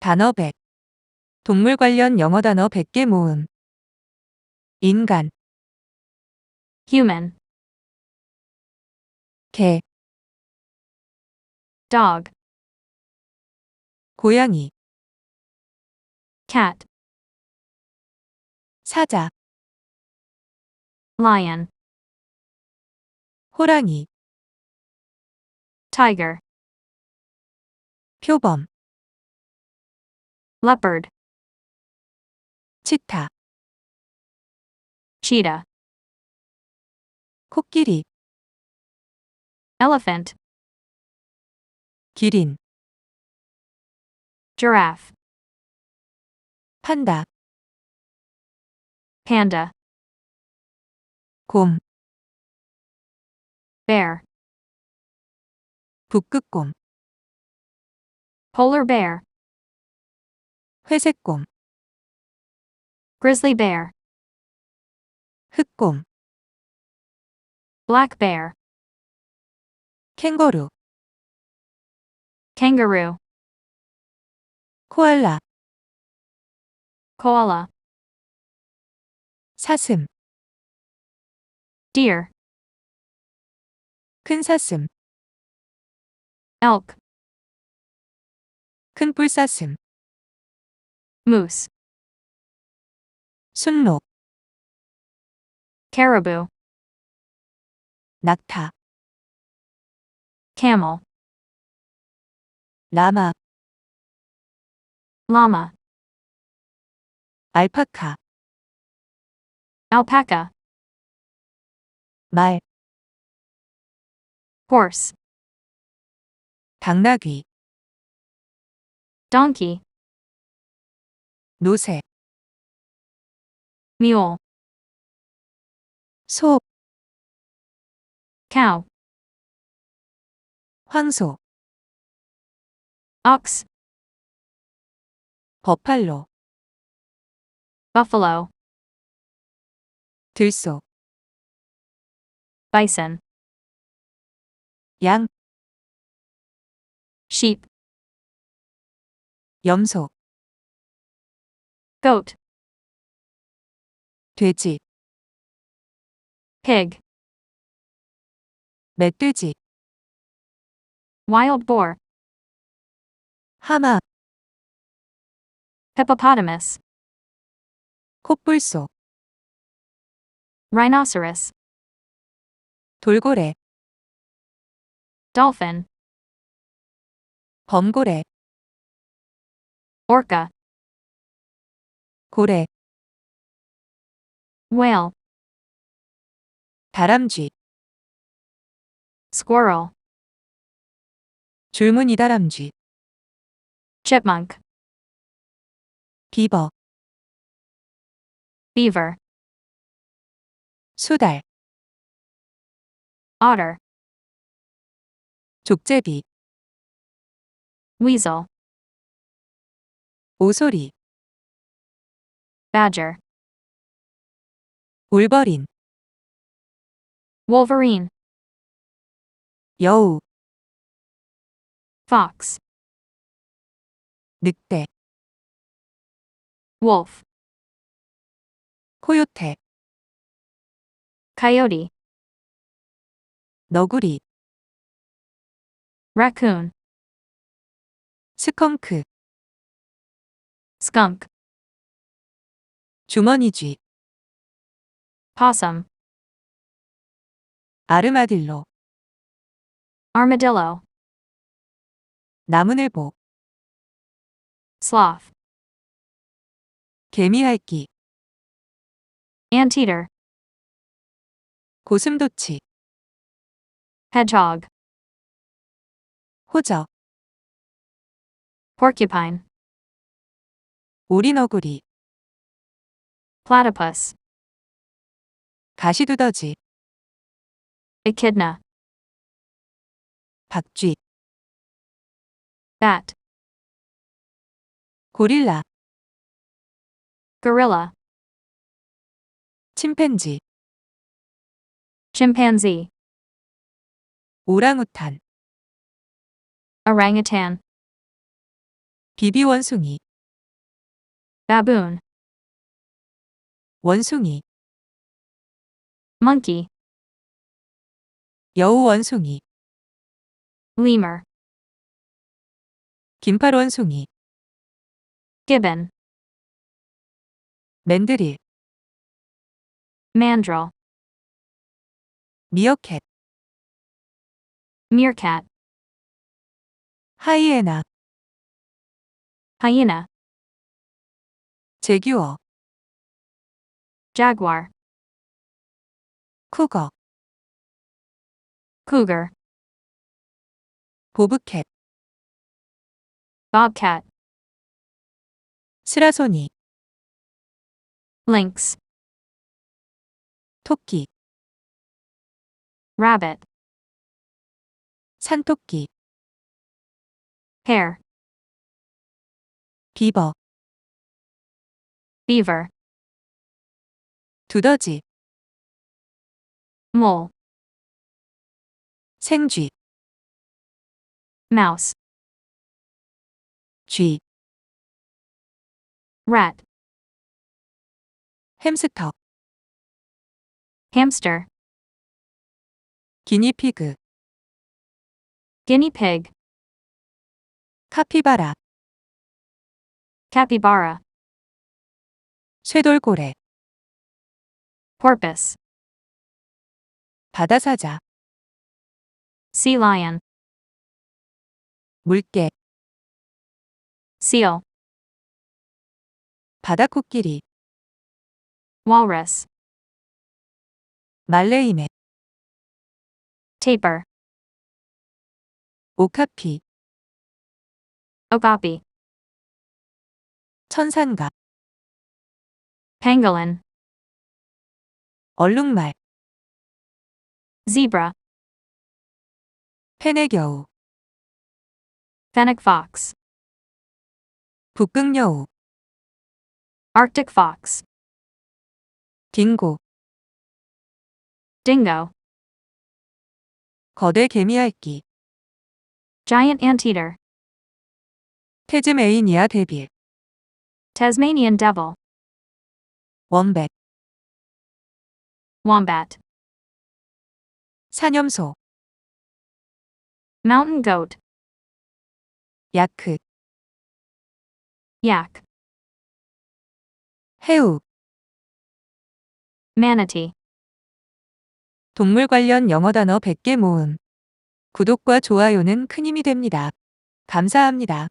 단어 100. 동물 관련 영어 단어 100개 모음. 인간, human, 개, dog, 고양이, cat, 사자, lion, 호랑이, tiger, 표범, leopard, 치타, cheetah, 코끼리, elephant, 기린, giraffe, 판다, panda, 곰, bear, 북극곰, polar bear, 회색곰, grizzly bear, 흑곰, black bear, 캥거루, kangaroo, 코알라, koala, 사슴, deer, 큰 사슴, elk, 큰 뿔사슴, moose, 순록, caribou, 낙타, camel, 라마, llama, 알파카, alpaca, 말, horse, 당나귀, donkey, 노새, mule, 소, cow, 황소, ox, 버팔로, buffalo, 들소, bison, 양, sheep, 염소, goat, 돼지, pig, 멧돼지, wild boar, 하마, hippopotamus, 콧불소, rhinoceros, 돌고래, dolphin, 범고래, orca, 고래, whale, 다람쥐, squirrel, 줄무늬 다람쥐, chipmunk, 비버, beaver, 수달, otter, 족제비, weasel, 오소리, badger, 울버린, wolverine, 여우, fox, 늑대, wolf, 코요테, coyote, 너구리, raccoon, 스컹크, skunk, 주머니 쥐, possum, 아르마딜로, armadillo, 나무늘보, sloth, 개미핥기, anteater, 고슴도치, hedgehog, 호적, porcupine, 오리너구리, platypus, 가시두더지, echidna, 박쥐, bat, 고릴라, gorilla, 침팬지, chimpanzee, 오랑우탄, orangutan, 비비 원숭이, baboon, 원숭이, monkey, 여우 원숭이, lemur, 긴팔 원숭이, gibbon, 맨드릴, mandrill, 미어캣, meerkat, 하이에나, hyena, 제규어, jaguar, 쿠거, cougar, 보브캣, bobcat, 스라소니, lynx, 토끼, rabbit, 산토끼, hare, 비버, beaver, 두더지, mole, 생쥐, mouse, 쥐, rat, 햄스터, hamster, 기니피그, guinea pig, 카피바라, capybara, 쇠돌고래, porpoise, 바다사자, sea lion, 물개, seal, 바다코끼리, walrus, 말레이메, tapir, 오카피, okapi, 천산가, pangolin, 얼룩말, zebra, 페네겨우, fennec fox, 북극 여우, arctic fox, 딩고, dingo, 거대 개미핥기, giant anteater, 테즈메이니아 데빌, Tasmanian devil, 원백, wombat, 사념소, mountain goat, 야크, yak, 해우, manatee. 동물 관련 영어 단어 100개 모음. 구독과 좋아요는 큰 힘이 됩니다. 감사합니다.